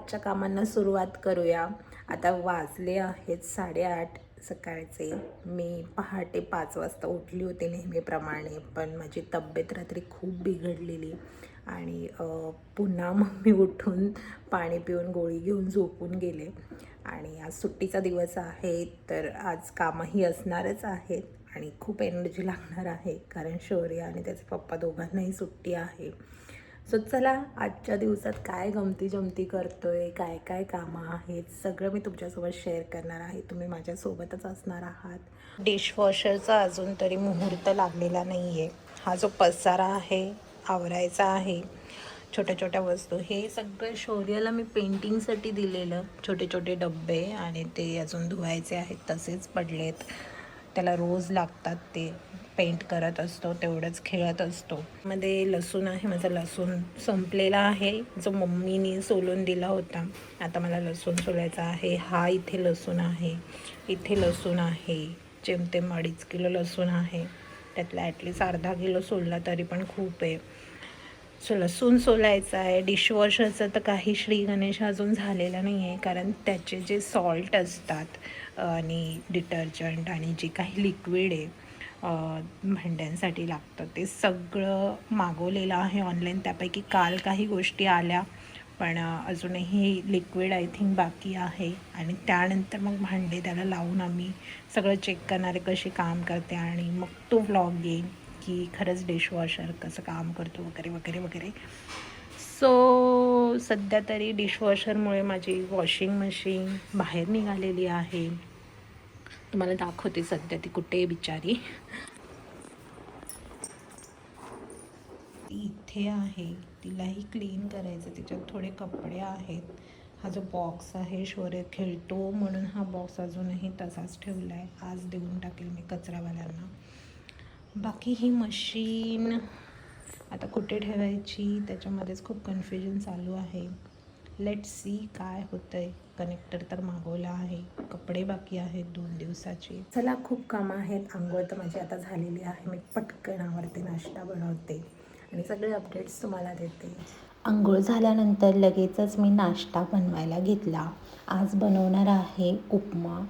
आजच्या कामांना सुरुवात करूया. आता वाजले आहेत साडेआठ सकाळचे. मी पहाटे पाच वाजता उठली होती नेहमीप्रमाणे पण माझी तब्येत रात्री खूप बिघडलेली आणि पुन्हा मग मी उठून पाणी पिऊन गोळी घेऊन झोपून गेले. आणि आज सुट्टीचा दिवस आहे तर आज कामंही असणारच आहेत आणि खूप एनर्जी लागणार आहे कारण शौर्य आणि त्याचे पप्पा दोघांनाही सुट्टी आहे. सो चला आजच्या दिवसात काय गमती जमती करतोय काय काय कामं आहेत सगळं मी तुमच्यासोबत शेअर करणार आहे. तुम्ही माझ्यासोबतच असणार आहात. डिशवॉशरचा अजून तरी मुहूर्त लागलेला नाही आहे हा जो पसारा आहे आवरायचा आहे छोट्या छोट्या वस्तू हे सगळं शौर्याला मी पेंटिंगसाठी दिलेलं. छोटे छोटे डब्बे आणि ते अजून धुवायचे आहेत तसेच पडलेत. त्याला रोज लागतात ते. पेंट करत असतो तेवढंच खेळत असतो. मध्ये लसूण आहे माझा लसूण संपलेला आहे. जो मम्मीने सोलून दिला होता. आता मला लसूण सोलायचा आहे. हा इथे लसूण आहे. इथे लसूण आहे. जेमतेम अडीच किलो लसूण आहे. त्यातला ॲटलीस्ट अर्धा किलो सोलला तरी पण खूप आहे. सो लसूण सोलायचं आहे. डिशवॉशरचं तर काही श्री गणेश अजून झालेलं नाही आहे कारण त्याचे जे सॉल्ट असतात आणि डिटर्जंट आणि जे काही लिक्विड आहे भांड्यांसाठी लागतं. ते सगळं मागवलेलं आहे ऑनलाईन त्यापैकी काल काही गोष्टी आल्या पण अजूनही लिक्विड आय थिंक बाकी आहे. आणि त्यानंतर मग भांडे त्याला लावून आम्ही सगळं चेक करणारे कसे काम करते आणि मग तो व्लॉग येईल की खरंच डिशवॉशर कसं काम करतो वगैरे वगैरे वगैरे. सो सध्या तरी डिशवॉशरमुळे माझी वॉशिंग मशीन बाहेर निघालेली आहे. तुम्हाला दाखवते सध्या ती कुठे आहे बिचारी. इथे आहे. तिलाही क्लीन करायचं तिच्यात थोडे कपडे आहेत. हा जो बॉक्स आहे शौर्य खेळतो म्हणून हा बॉक्स अजूनही तसाच ठेवला आहे आज देऊन टाकेल मी कचरावाल्यांना. बाकी ही मशीन आता कुठे ठेवायची? त्याच्यामध्येच खूप कन्फ्युजन चालू आहे. लेट सी काय होतं आहे कनेक्टर तर मागवला आहे. कपडे बाकी आहेत दोन दिवसाचे. चला खूप कामं आहेत. आंघोळ तर माझी आता झालेली आहे. मी पटकन आवडते नाश्ता बनवते. आणि सगळे अपडेट्स तुम्हाला देते. आंघोळ झाल्यानंतर लगेचच मी नाश्ता बनवायला घेतला. आज बनवणार आहे उपमा.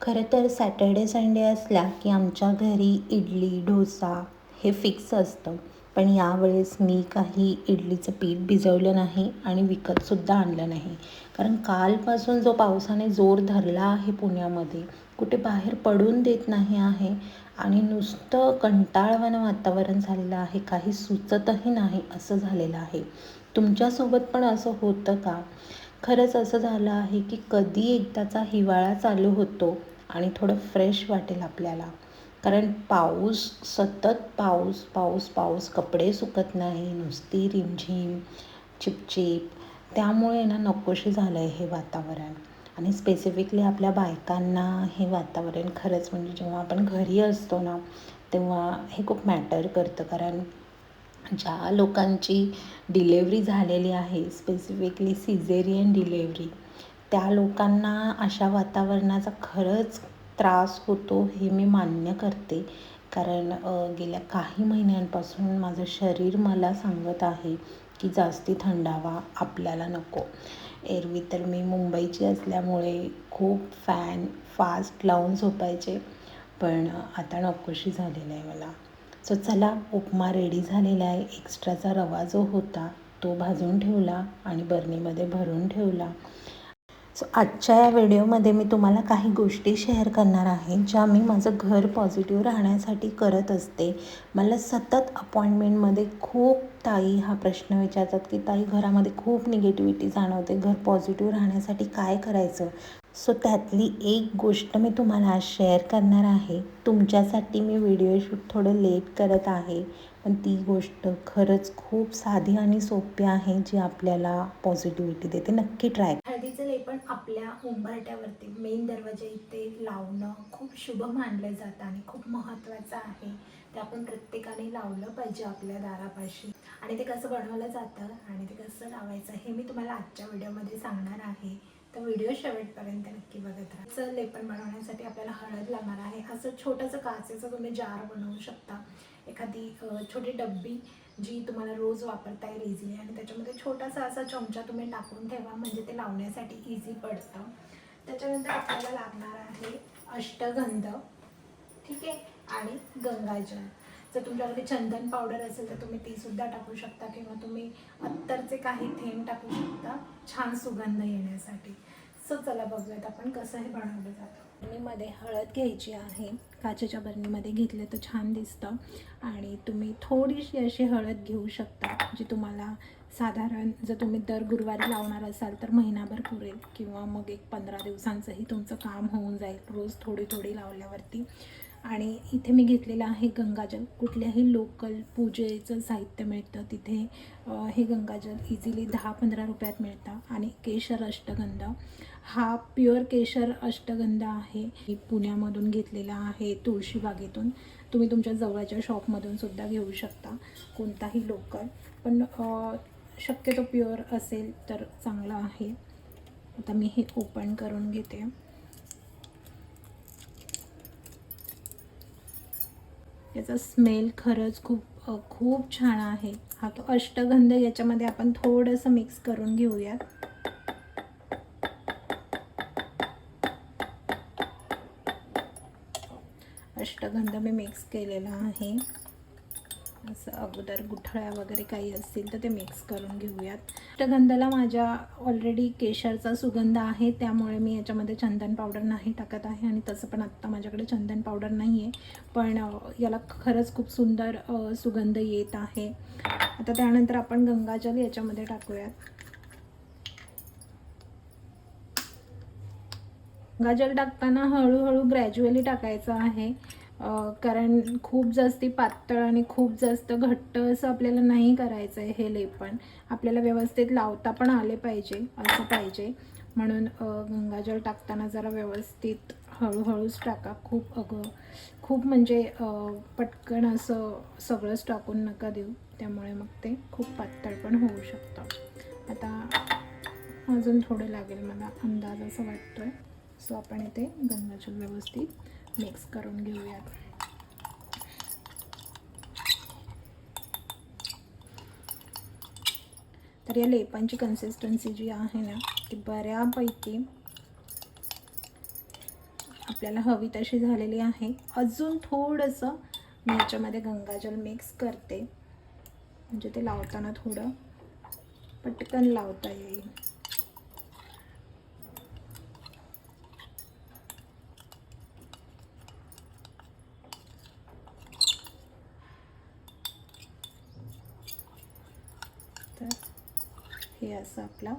खरं तर सॅटर्डे संडे असला की आमच्या घरी इडली डोसा हे फिक्स असतं. पण यावेळेस मी काही इडलीचं पीठ भिजवलं नाही आणि विकतसुद्धा आणलं नाही. कारण कालपासून जो पावसाने जोर धरला आहे पुण्यामध्ये कुठे बाहेर पडून देत नाही आहे आणि नुसतं कंटाळवानं वातावरण झालेलं आहे काही सुचतही नाही असं झालेलं आहे. तुमच्यासोबत पण असं होतं का? खरंच असं झालं आहे की कधी एकदाचा हिवाळा चालू होतो आणि थोडं फ्रेश वाटेल आपल्याला. कारण पाऊस सतत पाऊस पाऊस पाऊस कपडे सुकत नाही नुसती रिमझिम चिपचिप. त्यामुळे ना नकोशी झालं आहे हे वातावरण. आणि स्पेसिफिकली आपल्या बायकांना हे वातावरण खरंच म्हणजे जेव्हा आपण घरी असतो ना तेव्हा हे खूप मॅटर करतं. कारण ज्या लोकांची डिलेवरी झालेली आहे स्पेसिफिकली सिझेरियन डिलेवरी त्या लोकांना अशा वातावरणाचा खरंच त्रास होतो हे मी मान्य करते. कारण गेल्या काही महिन्यांपासून माझं शरीर मला सांगत आहे की जास्ती थंडावा आपल्याला नको. एरवी तर मी मुंबईची असल्यामुळे खूप फॅन फास्ट लावून झोपायचे. पण आता नकोशी झालेलं आहे मला. सो चला उपमा रेडी झालेला आहे. एक्स्ट्राचा रवा जो होता तो भाजून ठेवला आणि बर्नीमध्ये भरून ठेवला. सो आजच्या या व्हिडिओमध्ये मी तुम्हाला काही गोष्टी शेअर करणार आहे ज्या मी माझं घर पॉझिटिव्ह राहण्यासाठी करत असते. मला सतत अपॉइंटमेंटमध्ये खूप ताई हा प्रश्न विचारतात की ताई घरामध्ये खूप निगेटिव्हिटी जाणवते. घर पॉझिटिव्ह राहण्यासाठी काय करायचं? सो त्यातली एक गोष्ट मी तुम्हाला आज शेअर करणार आहे. तुमच्यासाठी मी व्हिडिओ शूट थोडं लेट करत आहे. पण ती गोष्ट खरंच खूप साधी आणि सोपी आहे जी आपल्याला पॉझिटिव्हिटी देते. नक्की ट्राय हळदीचं लेपण आपल्या उंबरट्यावरती मेन दरवाजा इथे लावणं खूप शुभ मानलं जातं आणि खूप महत्त्वाचं आहे. ते आपण प्रत्येकाने लावलं पाहिजे आपल्या दारापाशी. आणि ते कसं बनवलं जातं आणि ते कसं लावायचं हे मी तुम्हाला आजच्या व्हिडिओमध्ये सांगणार आहे. तर व्हिडिओ शेवटपर्यंत नक्की बघत राहा. चं लेपन बनवण्यासाठी आपल्याला हळद लागणार आहे. असं छोटंसं काचेचं तुम्ही जार बनवू शकता. एखादी छोटी डब्बी जी तुम्हाला रोज वापरता येईल इझिली आणि त्याच्यामध्ये छोटासा असा चमचा तुम्ही टाकून ठेवा म्हणजे ते लावण्यासाठी इझी पडतं. त्याच्यानंतर आपल्याला लागणार आहे अष्टगंध ठीक आहे? आणि गंगाजल जर तुमच्याकडे चंदन पावडर असेल तर तुम्ही ती सुद्धा टाकू शकता किंवा तुम्ही अत्तरचे काही थेंब टाकू शकता छान सुगंध येण्यासाठी. सो चला बघूयात आपण कसं हे बनवलं जातं. बरणीमध्ये हळद घ्यायची आहे. काचेच्या बरणीमध्ये घेतलं तर छान दिसतं. आणि तुम्ही थोडीशी अशी हळद घेऊ शकता जी तुम्हाला साधारण जर तुम्ही दर गुरुवारी लावणार असाल तर महिनाभर पुरेल किंवा मग एक पंधरा दिवसांचंही तुमचं काम होऊन जाईल रोज थोडी थोडी लावल्यावरती. आणि इथे मी घेतलेलं आहे गंगाजल. कुठल्याही लोकल पूजेचं साहित्य मिळतं तिथे हे गंगाजल इझिली दहा पंधरा रुपयात मिळतं. आणि केशर अष्टगंध हा प्युअर केशर अष्टगंध आहे. हे पुण्यामधून घेतलेला आहे तुळशीबागेतून तुम्ही तुमच्या जवळच्या शॉपमधून सुद्धा घेऊ शकता कोणताही लोकल पण शक्यतो प्युअर असेल तर चांगलं आहे. आता मी हे ओपन करून घेते. याचा स्मेल खरंच खूप खूप छान आहे. हा तो अष्टगंध याच्यामध्ये आपण थोडंसं मिक्स करून घेऊयात. अष्टगंध मी मिक्स केलेला आहे. असं अगोदर गुठळ्या वगैरे काही असतील तर ते मिक्स करून घेऊयात. अष्टगंधाला माझ्या ऑलरेडी केशरचा सुगंध आहे त्यामुळे मी याच्यामध्ये चंदन पावडर नाही टाकत आहे आणि तसं पण आत्ता माझ्याकडे चंदन पावडर नाही आहे पण याला खरंच खूप सुंदर सुगंध येत आहे. आता त्यानंतर आपण गंगाजल याच्यामध्ये टाकूयात. गंगाजल टाकताना हळूहळू ग्रॅज्युअली टाकायचं आहे. कारण खूप जास्ती पातळ आणि खूप जास्त घट्ट असं आपल्याला नाही करायचं आहे हे लेपण. आपल्याला व्यवस्थित लावता पण आले पाहिजे असं पाहिजे. म्हणून गंगाजल टाकताना जरा व्यवस्थित हळूहळूच टाका. खूप अगं खूप म्हणजे पटकन असं सगळंच टाकून नका देऊ. त्यामुळे मग ते खूप पातळ पण होऊ शकतं. आता अजून थोडं लागेल मला अंदाज असं वाटतो आहे सो आपण इथे गंगाजल व्यवस्थित मिक्स करून घेऊयात. तर या लेपांची कन्सिस्टन्सी जी आहे ना ती बऱ्यापैकी आपल्याला हवी तशी झालेली आहे. अजून थोडंसं मी याच्यामध्ये गंगाजल मिक्स करते. म्हणजे ते लावताना थोडं पटकन लावता येईल तर हे असं आपला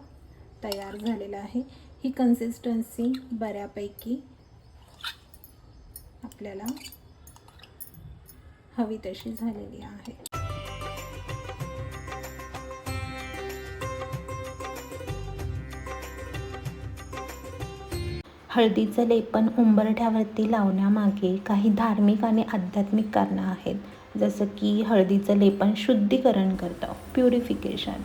तयार झालेला आहे. ही कन्सिस्टन्सी बऱ्यापैकी आपल्याला हवी तशी झालेली आहे. हळदीचं लेपन उंबरठ्यावरती लावण्यामागे काही धार्मिक आणि आध्यात्मिक कारणं आहेत. जसं की हळदीचं लेपन शुद्धीकरण करतं प्युरिफिकेशन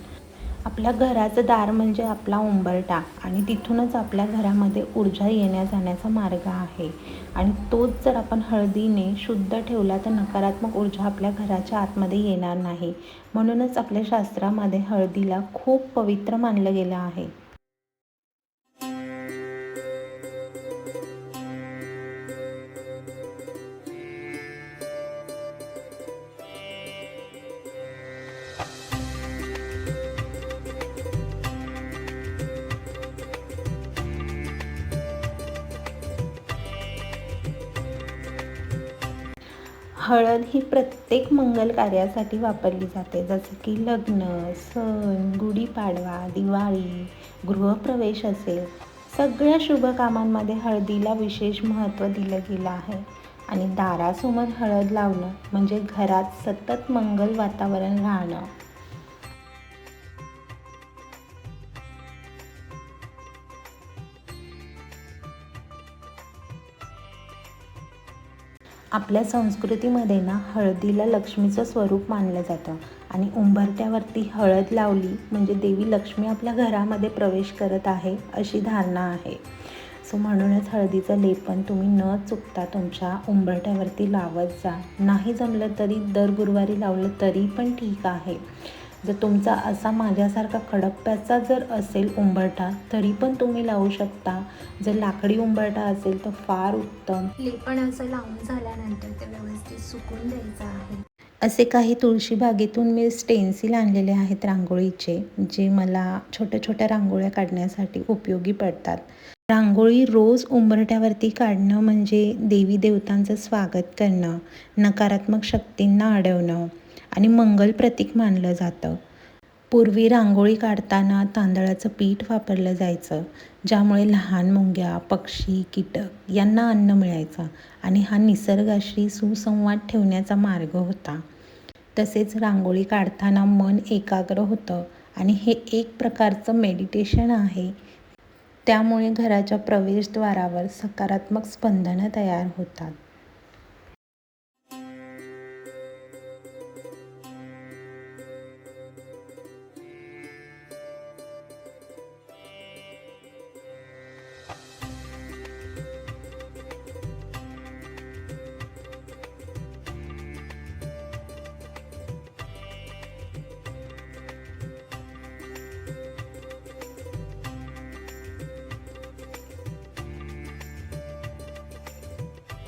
आपल्या घराचं दार म्हणजे आपला उंबरटा आणि तिथूनच आपल्या घरामध्ये ऊर्जा येण्या जाण्याचा मार्ग आहे. आणि तोच जर आपण हळदीने शुद्ध ठेवला तर नकारात्मक ऊर्जा आपल्या घराच्या आतमध्ये येणार नाही. म्हणूनच आपल्या शास्त्रामध्ये हळदीला खूप पवित्र मानलं गेलं आहे. हळद ही प्रत्येक मंगल कार्यासाठी वापरली जाते. जसं की लग्न सण गुढीपाडवा दिवाळी गृहप्रवेश असेल. सगळ्या शुभ कामांमध्ये हळदीला विशेष महत्त्व दिलं गेलं आहे. आणि दारासमोर हळद लावणं म्हणजे घरात सतत मंगल वातावरण राहणं. आपल्या संस्कृतीमध्ये ना हळदीला लक्ष्मीचं स्वरूप मानलं जातं. आणि उंबरट्यावरती हळद लावली म्हणजे देवी लक्ष्मी आपल्या घरामध्ये प्रवेश करत आहे अशी धारणा आहे. सो म्हणूनच हळदीचं लेपन तुम्ही न चुकता तुमच्या उंबरट्यावरती लावत जा. नाही जमलं तरी दर गुरुवारी लावलं तरी पण ठीक आहे. जर तुमचा असा माझ्यासारखा कडप्प्याचा जर असेल उंबरठा तरी पण तुम्ही लावू शकता. जर लाकडी उंबरठा असेल तर फार उत्तम. लेपण असं लावून झाल्यानंतर ते व्यवस्थित सुकून द्यायचं आहे. असे काही तुळशी बागेतून मी स्टेन्सिल आणलेले आहेत रांगोळीचे जे मला छोट्या छोट्या रांगोळ्या काढण्यासाठी उपयोगी पडतात. रांगोळी रोज उंबरठ्यावरती काढणं म्हणजे देवी देवतांचं स्वागत करणं नकारात्मक शक्तींना अडवणं आणि मंगल प्रतीक मानलं जातं. पूर्वी रांगोळी काढताना तांदळाचं पीठ वापरलं जायचं ज्यामुळे लहान मुंग्या पक्षी कीटक यांना अन्न मिळायचं आणि हा निसर्गाशी सुसंवाद ठेवण्याचा मार्ग होता. तसेच रांगोळी काढताना मन एकाग्र होतं आणि हे एक प्रकारचं मेडिटेशन आहे. त्यामुळे घराच्या प्रवेशद्वारावर सकारात्मक स्पंदनं तयार होतात.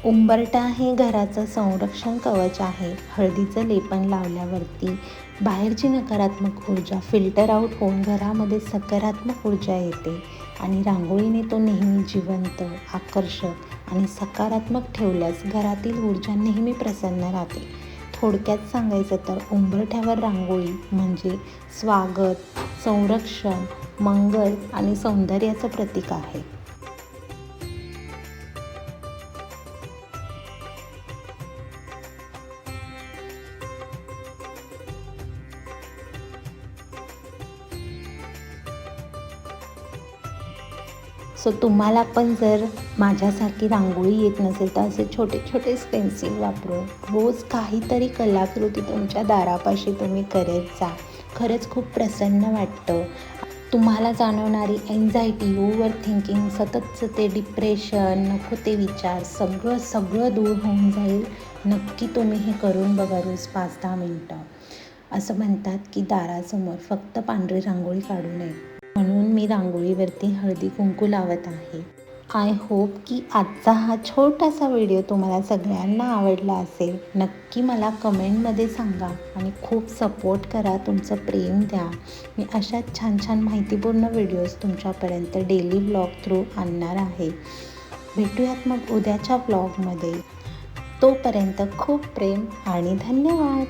उंबरटा हे घराचं संरक्षण कवच आहे. हळदीचं लेपन लावल्यावरती बाहेरची नकारात्मक ऊर्जा फिल्टर आऊट होऊन घरामध्ये सकारात्मक ऊर्जा येते आणि रांगोळीने तो नेहमी जिवंत आकर्षक आणि सकारात्मक ठेवल्यास घरातील ऊर्जा नेहमी प्रसन्न राहते. थोडक्यात सांगायचं तर उंबरठ्यावर रांगोळी म्हणजे स्वागत संरक्षण मंगल आणि सौंदर्याचं प्रतीक आहे. सो तुम्हाला पण जर माझ्यासारखी रांगोळी येत नसेल तर असे छोटे छोटे स्टेन्सिल वापरून रोज काहीतरी कलाकृती तुमच्या दारापाशी तुम्ही करत जा. खरंच खूप प्रसन्न वाटतं. तुम्हाला जाणवणारी एन्झायटी ओव्हर थिंकिंग सततचं ते डिप्रेशन नको ते विचार सगळं सगळं दूर होऊन जाईल. नक्की तुम्ही हे करून बघा रोज पाच दहा मिनटं. असं म्हणतात की दारासमोर फक्त पांढरी रांगोळी काढू नये. म्हणून मी रांगोळीवरती हळदी कुंकू लावत आहे. आय होप की आजचा हा छोटासा व्हिडिओ तुम्हाला सगळ्यांना आवडला असेल. नक्की मला कमेंटमध्ये सांगा आणि खूप सपोर्ट करा तुमचं प्रेम द्या. मी अशाच छान छान माहितीपूर्ण व्हिडिओज तुमच्यापर्यंत डेली ब्लॉग थ्रू आणणार आहे. भेटूयात मग उद्याच्या ब्लॉगमध्ये. तोपर्यंत खूप प्रेम आणि धन्यवाद.